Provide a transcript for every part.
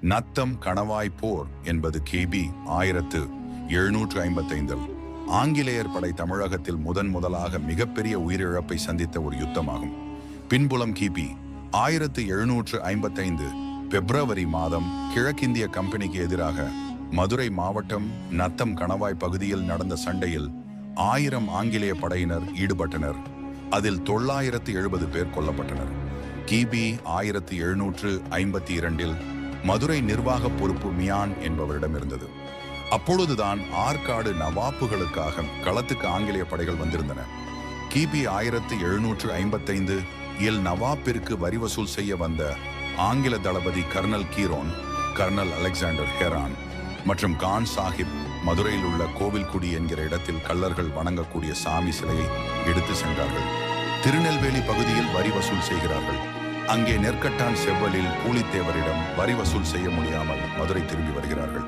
நத்தம் கணவாய் போர் என்பது கிபி ஆயிரத்து எழுநூற்று ஐம்பத்தைந்தில் ஆங்கிலேயர் படை தமிழகத்தில் முதன் முதலாக மிகப்பெரிய உயிரிழப்பை சந்தித்த ஒரு யுத்தமாகும். பின்புலம் கிபி ஆயிரத்து எழுநூற்று ஐம்பத்தைந்து பிப்ரவரி மாதம் கிழக்கிந்திய கம்பெனிக்கு எதிராக மதுரை மாவட்டம் நத்தம் கணவாய் பகுதியில் நடந்த சண்டையில் ஆயிரம் ஆங்கிலேய படையினர் ஈடுபட்டனர். அதில் தொள்ளாயிரத்து எழுபது பேர் கொல்லப்பட்டனர். கிபி ஆயிரத்து எழுநூற்று ஐம்பத்தி இரண்டில் மதுரை நிர்வாக பொறுப்பு மியான் என்பவரிடம் இருந்தது. அப்பொழுதுதான் ஆற்காடு நவாப்புகளுக்காக களத்துக்கு ஆங்கிலேய படைகள் வந்திருந்தன. கிபி ஆயிரத்தி எழுநூற்று ஐம்பத்தைந்து இல் நவாப்பிற்கு வரி வசூல் செய்ய வந்த ஆங்கில தளபதி colonel Heron colonel Alexander Heron மற்றும் கான் சாஹிப் மதுரையில் உள்ள கோவில்குடி என்கிற இடத்தில் கள்ளர்கள் வணங்கக்கூடிய சாமி சிலையை எடுத்து சென்றார்கள். திருநெல்வேலி பகுதியில் வரி வசூல் செய்கிறார்கள். அங்கே நெற்கட்டான் செவ்வலில் பூலித்தேவரிடம் வரி வசூல் செய்ய முடியாமல் மதுரை திரும்பி வருகிறார்கள்.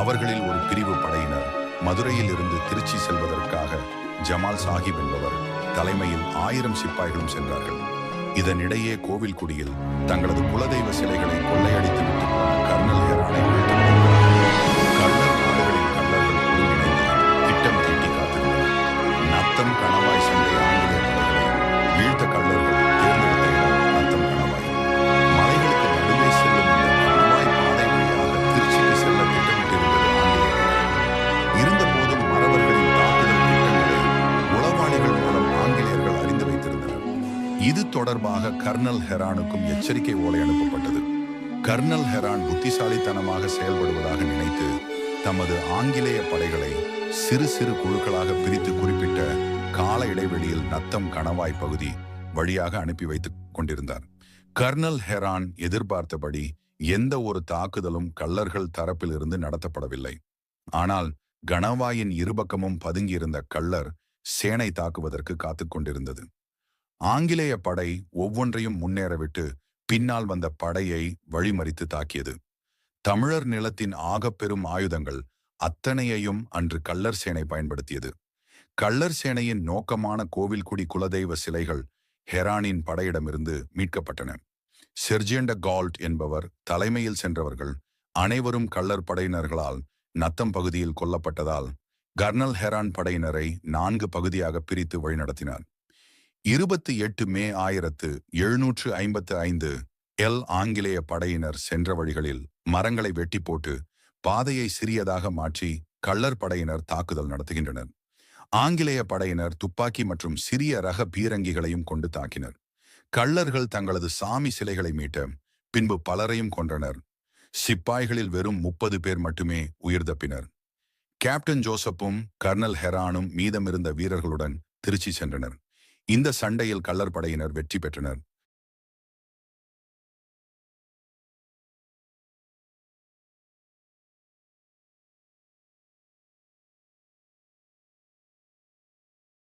அவர்களில் ஒரு பிரிவு படையினர் மதுரையில் இருந்து திருச்சி செல்வதற்காக ஜமால் சாஹிப் என்பவர் தலைமையில் ஆயிரம் சிப்பாய்களும் சென்றார்கள். இதனிடையே கோவில்குடியில் தங்களது குலதெய்வ சிலைகளை கொள்ளையடித்து இது தொடர்பாக கர்னல் ஹெரானுக்கும் எச்சரிக்கை ஓலை அனுப்பப்பட்டது. கர்னல் ஹெரான் புத்திசாலித்தனமாக செயல்படுவதாக நினைத்து தமது ஆங்கிலேய படைகளை சிறு சிறு குழுக்களாக பிரித்து குறிப்பிட்ட கால இடைவெளியில் நத்தம் கணவாய் பகுதி வழியாக அனுப்பி வைத்துக் கொண்டிருந்தார். கர்னல் ஹெரான் எதிர்பார்த்தபடி எந்த ஒரு தாக்குதலும் கள்ளர்கள் தரப்பிலிருந்து நடத்தப்படவில்லை. ஆனால் கணவாயின் இருபக்கமும் பதுங்கியிருந்த கள்ளர் சேனை தாக்குவதற்கு காத்துக் கொண்டிருந்தது. ஆங்கிலேய படை ஒவ்வொன்றையும் முன்னேறவிட்டு பின்னால் வந்த படையை வழிமறித்து தாக்கியது. தமிழர் நிலத்தின் ஆகப்பெரும் ஆயுதங்கள் அத்தனையையும் அன்று கள்ளர் சேனை பயன்படுத்தியது. கள்ளர் சேனையின் நோக்கமான கோவில்குடி குலதெய்வ சிலைகள் ஹெரானின் படையிடமிருந்து மீட்கப்பட்டன. செர்ஜியண்ட கால்ட் என்பவர் தலைமையில் சென்றவர்கள் அனைவரும் கள்ளர் படையினர்களால் நத்தம் பகுதியில் கொல்லப்பட்டதால் கர்னல் ஹெரான் படையினரை நான்கு பகுதியாக பிரித்து வழிநடத்தினார். இருபத்தி எட்டு மே ஆயிரத்து எழுநூற்று ஐம்பத்து ஐந்து எல் ஆங்கிலேய படையினர் சென்ற வழிகளில் மரங்களை வெட்டி போட்டு பாதையை சிறியதாக மாற்றி கள்ளர் படையினர் தாக்குதல் நடத்துகின்றனர். ஆங்கிலேய படையினர் துப்பாக்கி மற்றும் சிறிய ரக பீரங்கிகளையும் கொண்டு தாக்கினர். கள்ளர்கள் தங்களது சாமி சிலைகளை மீட்ட பின்பு பலரையும் கொன்றனர். சிப்பாய்களில் வெறும் முப்பது பேர் மட்டுமே உயிர் தப்பினர். கேப்டன் ஜோசப்பும் கர்னல் ஹெரானும் மீதமிருந்த வீரர்களுடன் திருச்சி சென்றனர். இந்த சண்டையில் கள்ளர் படையினர் வெற்றி பெற்றனர்.